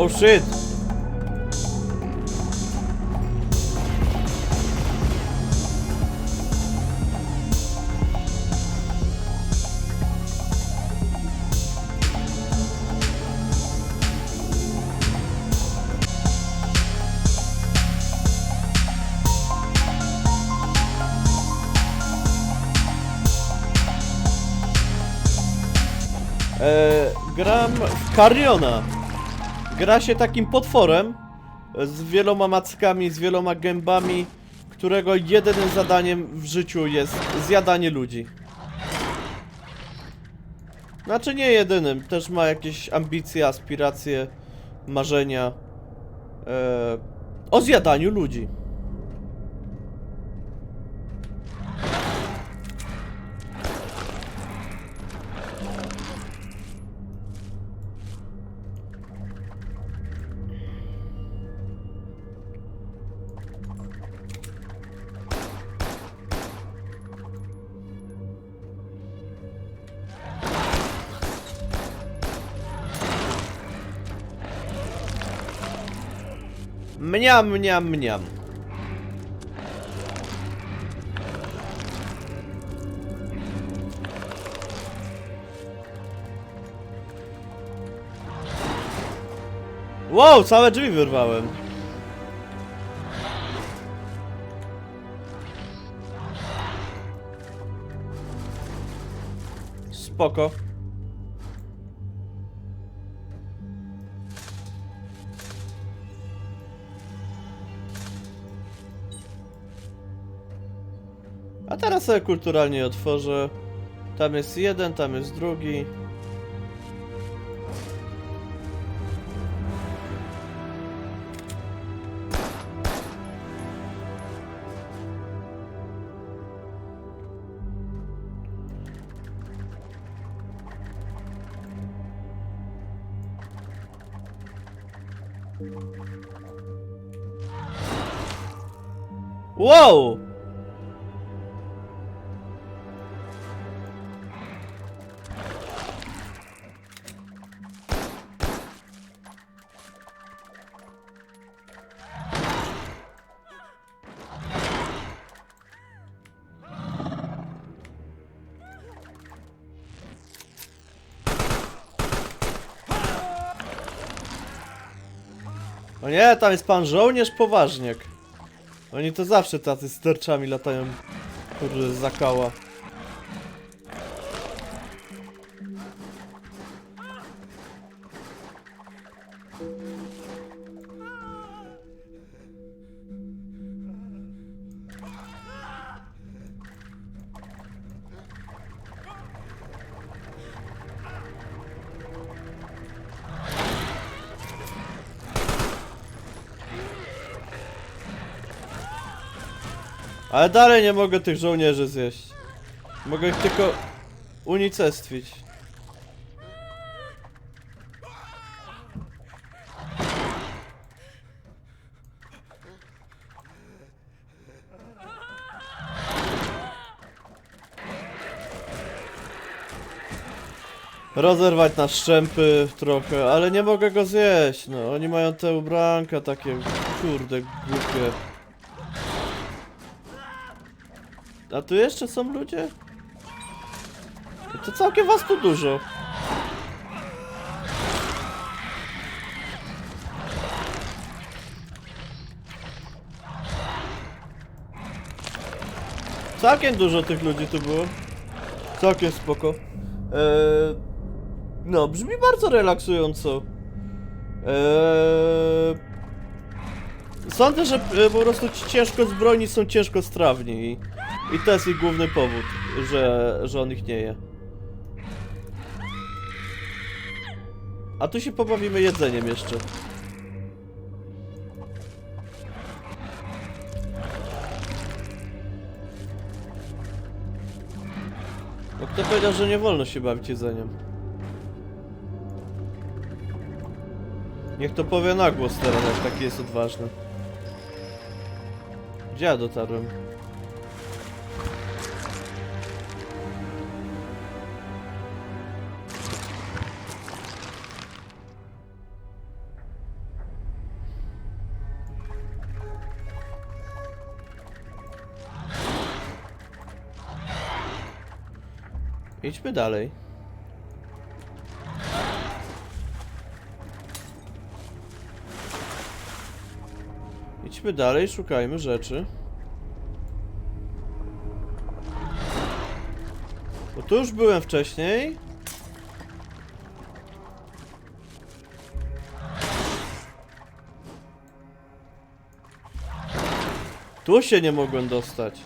Oh shit! E, gram w Cariona. Gra się takim potworem z wieloma mackami, z wieloma gębami, którego jedynym zadaniem w życiu jest zjadanie ludzi. Znaczy nie jedynym, też ma jakieś ambicje, aspiracje, marzenia e, o zjadaniu ludzi. Mniam, mniam, mniam. Wow, całe drzwi wyrwałem. Spoko. Sobie kulturalnie otworzę. Tam jest jeden, tam jest drugi. Wow! Nie, tam jest pan żołnierz poważniak. Oni to zawsze tacy z terczami latają. Kurde, zakała. Ale dalej nie mogę tych żołnierzy zjeść. Mogę ich tylko unicestwić. Rozerwać na szczępy trochę, ale nie mogę go zjeść, no. Oni mają te ubranka takie, kurde, głupie. A tu jeszcze są ludzie? To całkiem was tu dużo. Całkiem dużo tych ludzi tu było. Całkiem spoko. Eee, no, brzmi bardzo relaksująco. Eee, sądzę, że po prostu ci ciężko zbrojni są ciężko strawni i, to jest ich główny powód, że, że on ich nie je. A tu się pobawimy jedzeniem jeszcze. No kto powiedział, że nie wolno się bawić jedzeniem? Niech to powie na głos teraz, jak taki jest odważny. Gdzie ja dotarłem? Idźmy dalej. Idźmy dalej, szukajmy rzeczy. Bo tu już byłem wcześniej. Tu się nie mogłem dostać.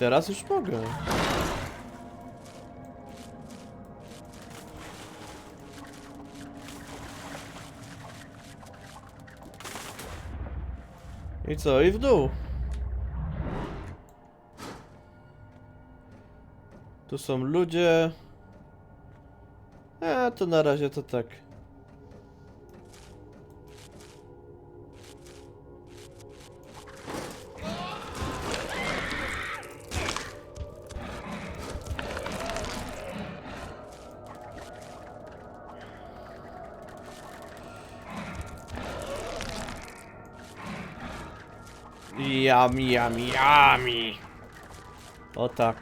Teraz już mogę. I co? I w dół. Tu są ludzie. A, to na razie to tak. Yummy, yummy, yummy. O tak.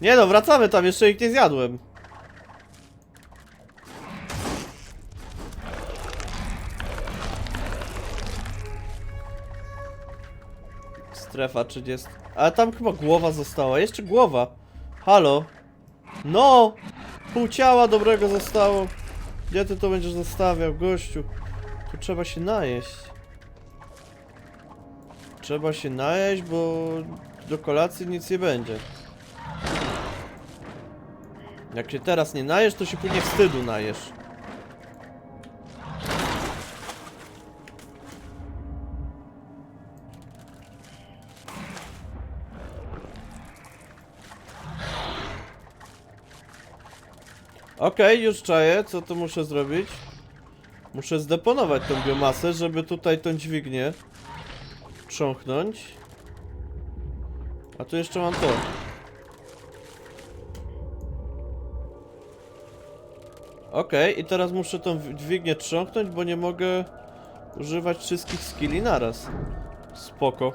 Nie no, wracamy tam, jeszcze ich nie zjadłem. Strefa 30. Ale tam chyba głowa została. Jeszcze głowa. Halo. No! Pół ciała dobrego zostało. Gdzie ty to będziesz zostawiał, gościu? Tu trzeba się najeść. Trzeba się najeść, bo do kolacji nic nie będzie. Jak się teraz nie najesz, to się później wstydu najesz. Okej, już czaję, co tu muszę zrobić? Muszę zdeponować tą biomasę, żeby tutaj tą dźwignię trząchnąć. A tu jeszcze mam to. Okej, i teraz muszę tą dźwignię trząknąć, bo nie mogę używać wszystkich skilli naraz. Spoko.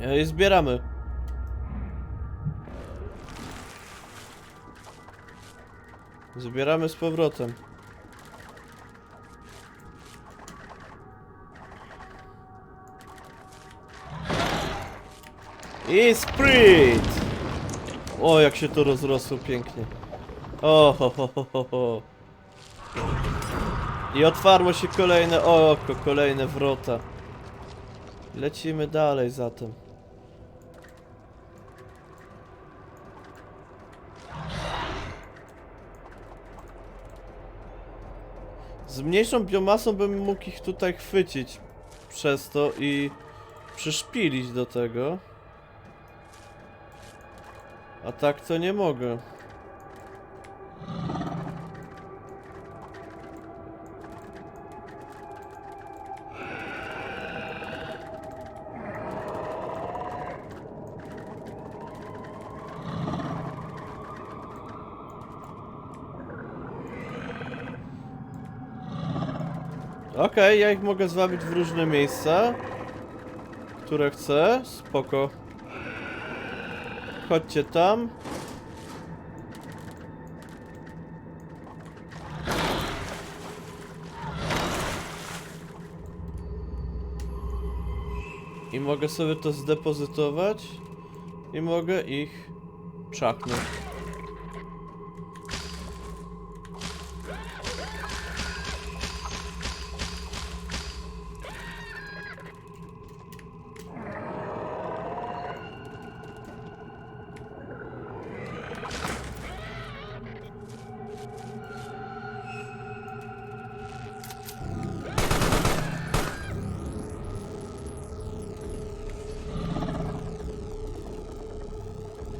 E, I zbieramy. Zbieramy z powrotem. I sprint! O, jak się to rozrosło pięknie. O, ho, ho, ho, ho. I otwarło się kolejne oko, kolejne wrota. Lecimy dalej zatem. Z mniejszą biomasą bym mógł ich tutaj chwycić przez to i przyszpilić do tego. A tak to nie mogę. Ja ich mogę zwabić w różne miejsca, które chcę. Spoko. Chodźcie tam. I mogę sobie to zdepozytować. I mogę ich czaknąć.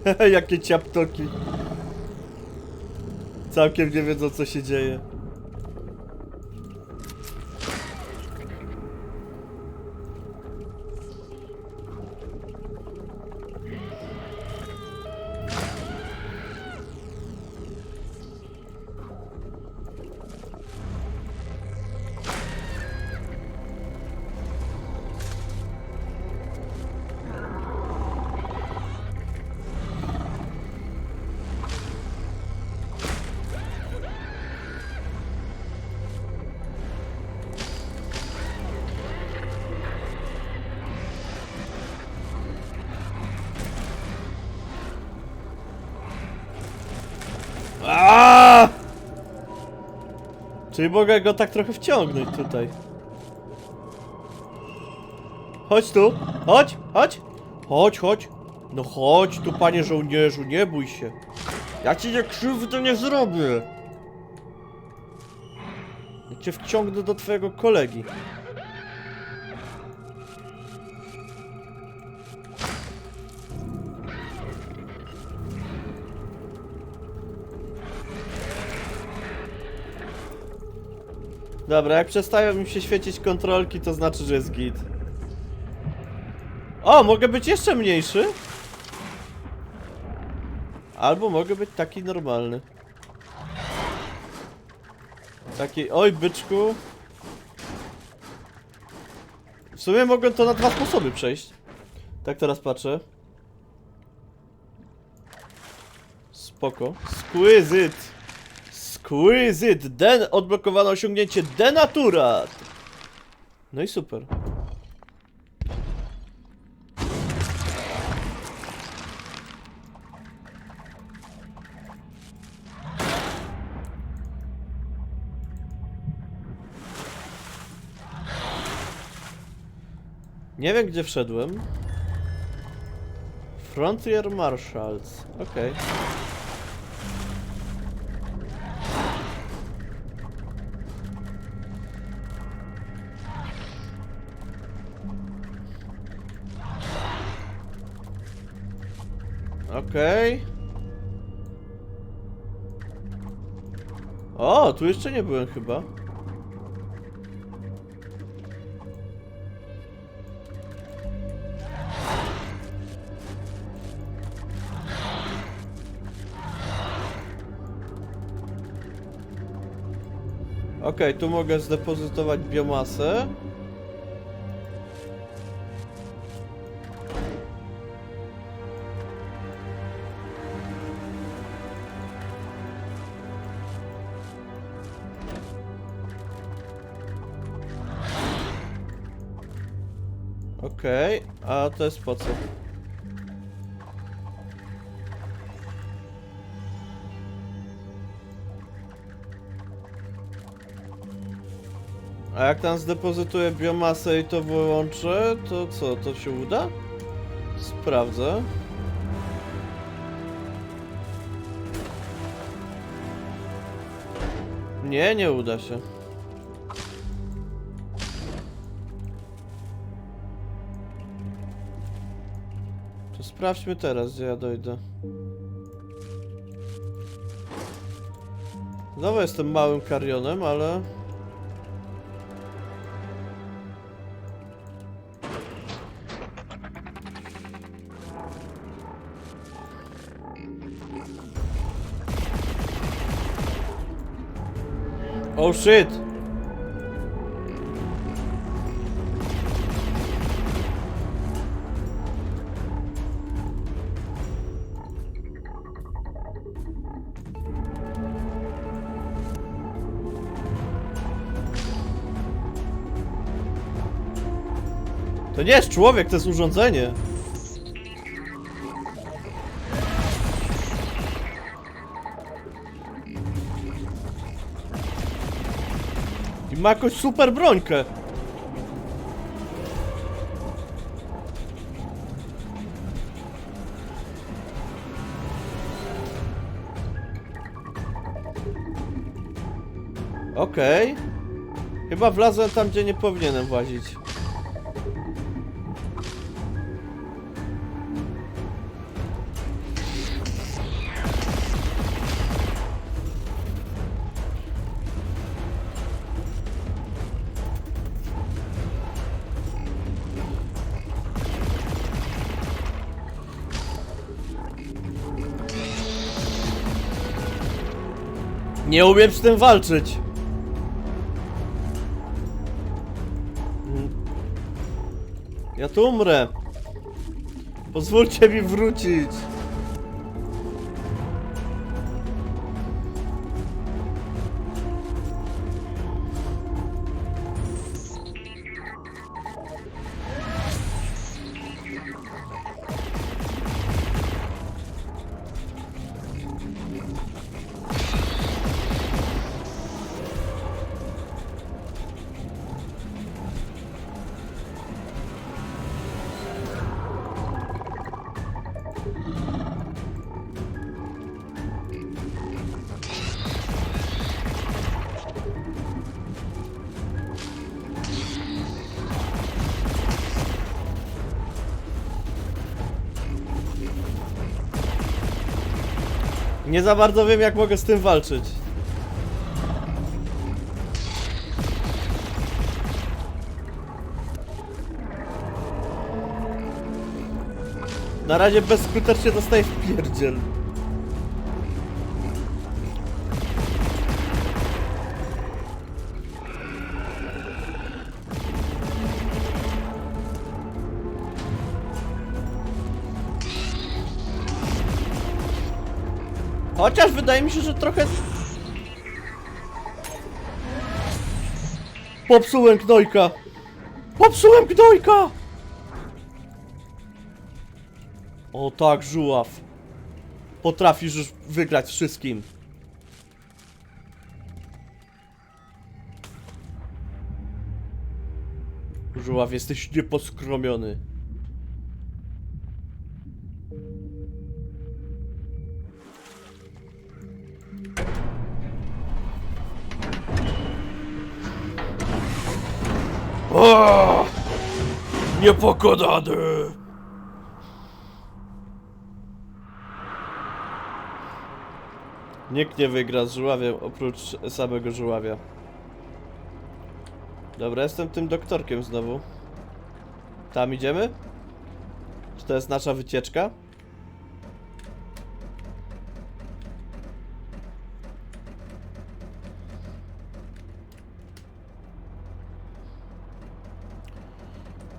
Jakie ciaptoki. Całkiem nie wiedzą co się dzieje. Czyli mogę go tak trochę wciągnąć tutaj. Chodź tu, chodź, chodź, chodź, chodź. No chodź tu, panie żołnierzu, nie bój się. Ja ci nie krzywdy nie zrobię. Ja cię wciągnę do twojego kolegi. Dobra, jak przestają mi się świecić kontrolki, to znaczy, że jest git. O, mogę być jeszcze mniejszy? Albo mogę być taki normalny. Taki, oj byczku. W sumie mogę to na dwa sposoby przejść. Tak teraz patrzę. Spoko. Squisite. Squisite. Den odblokowano osiągnięcie Denaturat. No i super. Nie wiem gdzie wszedłem. Frontier Marshals. Okej. Okej. O, tu jeszcze nie byłem chyba. Okej, tu mogę zdepozytować biomasę. Okej, a to jest po co? A jak tam zdepozytuję biomasę i to wyłączę, to co, to się uda? Sprawdzę. Nie, nie uda się. Sprawdźmy teraz, gdzie ja dojdę. Znowu jestem małym karionem, ale... Oh shit! Nie jest człowiek, to jest urządzenie. I ma jakąś super brońkę. Okej. Chyba wlazłem tam, gdzie nie powinienem włazić. Nie umiem z tym walczyć. Ja tu umrę. Pozwólcie mi wrócić. Nie za bardzo wiem, jak mogę z tym walczyć. Na razie bezskutecznie dostaję w pierdziel. Chociaż wydaje mi się, że trochę... Popsułem gnojka! Popsułem gnojka! O tak, żuław. Potrafisz już wygrać wszystkim. Żuław, jesteś nieposkromiony. Niepokonany! Nikt nie wygra z żuławiem oprócz samego żuławia. Dobra, jestem tym doktorkiem znowu. Tam idziemy? Czy to jest nasza wycieczka?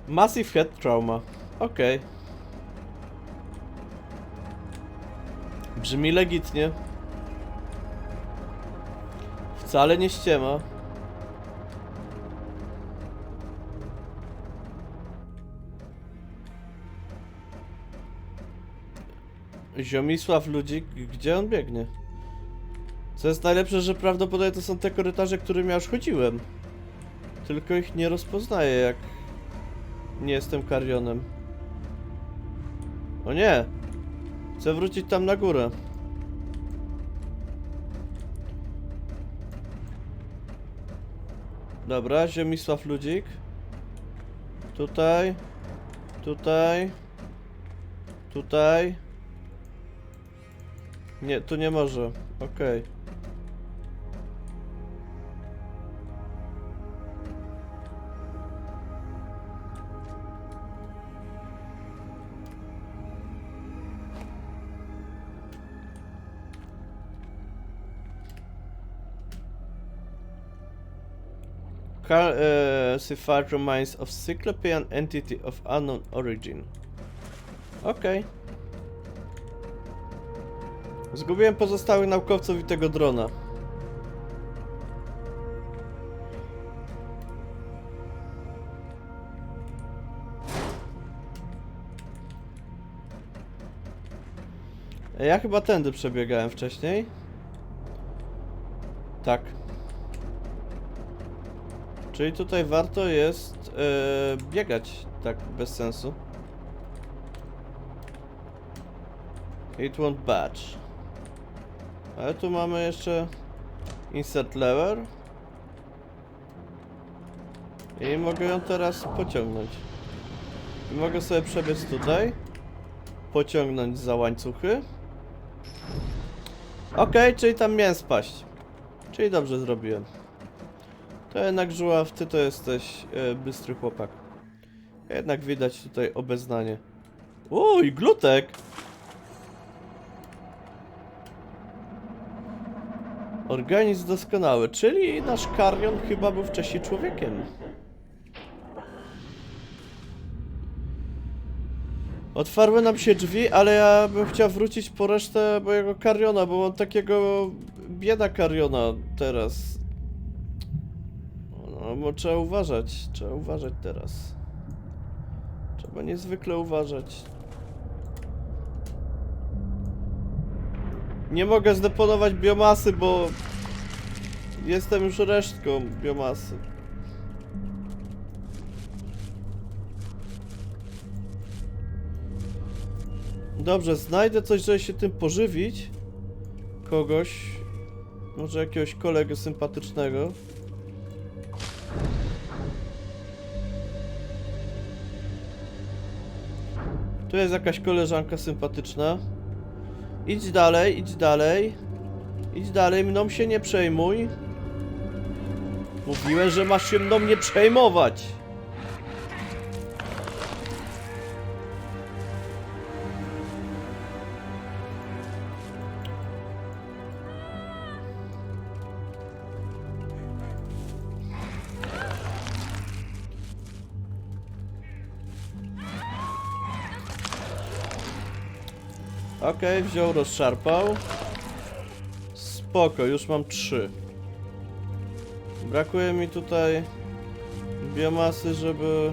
Massive head trauma. Okej. Brzmi legitnie. Wcale nie ściema. Ziomisław Ludzik, gdzie on biegnie? Co jest najlepsze, że prawdopodobnie to są te korytarze, którymi już chodziłem. Tylko ich nie rozpoznaję, jak nie jestem karionem. O nie! Chcę wrócić tam na górę. Dobra, Ziemisław Ludzik. Tutaj. Tutaj. Tutaj. Nie, tu nie może. Okej. Calcified remains of Cyclopean entity of unknown origin. Okej. Zgubiłem pozostałych naukowców i tego drona. Ja chyba tędy przebiegałem wcześniej. Tak. Czyli tutaj warto jest e, biegać tak bez sensu. It won't batch. Ale tu mamy jeszcze insert lever. I mogę ją teraz pociągnąć. I mogę sobie przebiec tutaj. Pociągnąć za łańcuchy. Okej, czyli tam miałem spaść. Czyli dobrze zrobiłem. To jednak żuław, ty to jesteś e, bystry chłopak. Jednak widać tutaj obeznanie. Uj, glutek! Organizm doskonały, czyli nasz Karion chyba był wcześniej człowiekiem. Otwarły nam się drzwi, ale ja bym chciał wrócić po resztę mojego Kariona, bo mam takiego bieda Kariona teraz. No, bo trzeba uważać, trzeba uważać teraz. Trzeba niezwykle uważać. Nie mogę zdeponować biomasy, bo jestem już resztką biomasy. Dobrze, znajdę coś, żeby się tym pożywić. Kogoś. Może jakiegoś kolegę sympatycznego. Tu jest jakaś koleżanka sympatyczna. Idź dalej, idź dalej. Idź dalej, mną się nie przejmuj. Mówiłem, że masz się mną nie przejmować. Okej, wziął, rozszarpał. Spoko, już mam trzy. Brakuje mi tutaj biomasy, żeby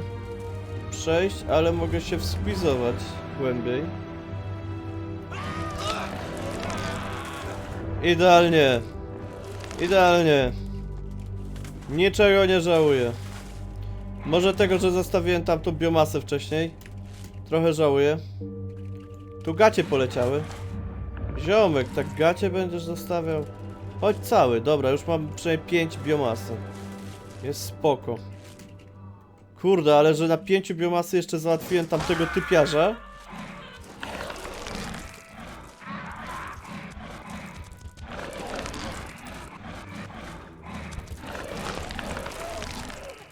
przejść, ale mogę się wspizować głębiej. Idealnie. Idealnie. Niczego nie żałuję. Może tego, że zostawiłem tam tą biomasę wcześniej. Trochę żałuję. Tu gacie poleciały. Ziomek, tak gacie będziesz zostawiał? Chodź cały, dobra, już mam przynajmniej 5 biomasy. Jest spoko. Kurde, ale że na 5 biomasy jeszcze załatwiłem tamtego typiarza.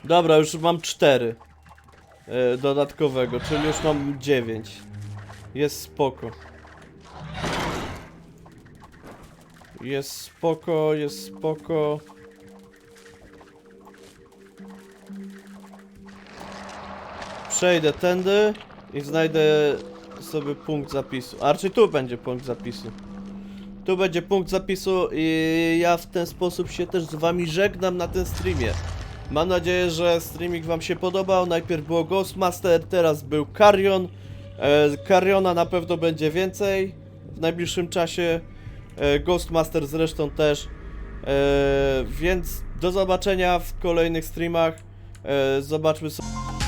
Dobra, już mam 4 e, dodatkowego, czyli już mam 9. Jest spoko. Jest spoko, jest spoko. Przejdę tędy i znajdę sobie punkt zapisu. A raczej tu będzie punkt zapisu. Tu będzie punkt zapisu i ja w ten sposób się też z wami żegnam na tym streamie. Mam nadzieję, że streaming wam się podobał. Najpierw było Ghostmaster, teraz był Carrion. E, Carriona na pewno będzie więcej w najbliższym czasie. E, Ghostmaster zresztą też. E, więc do zobaczenia w kolejnych streamach. Zobaczmy sobie.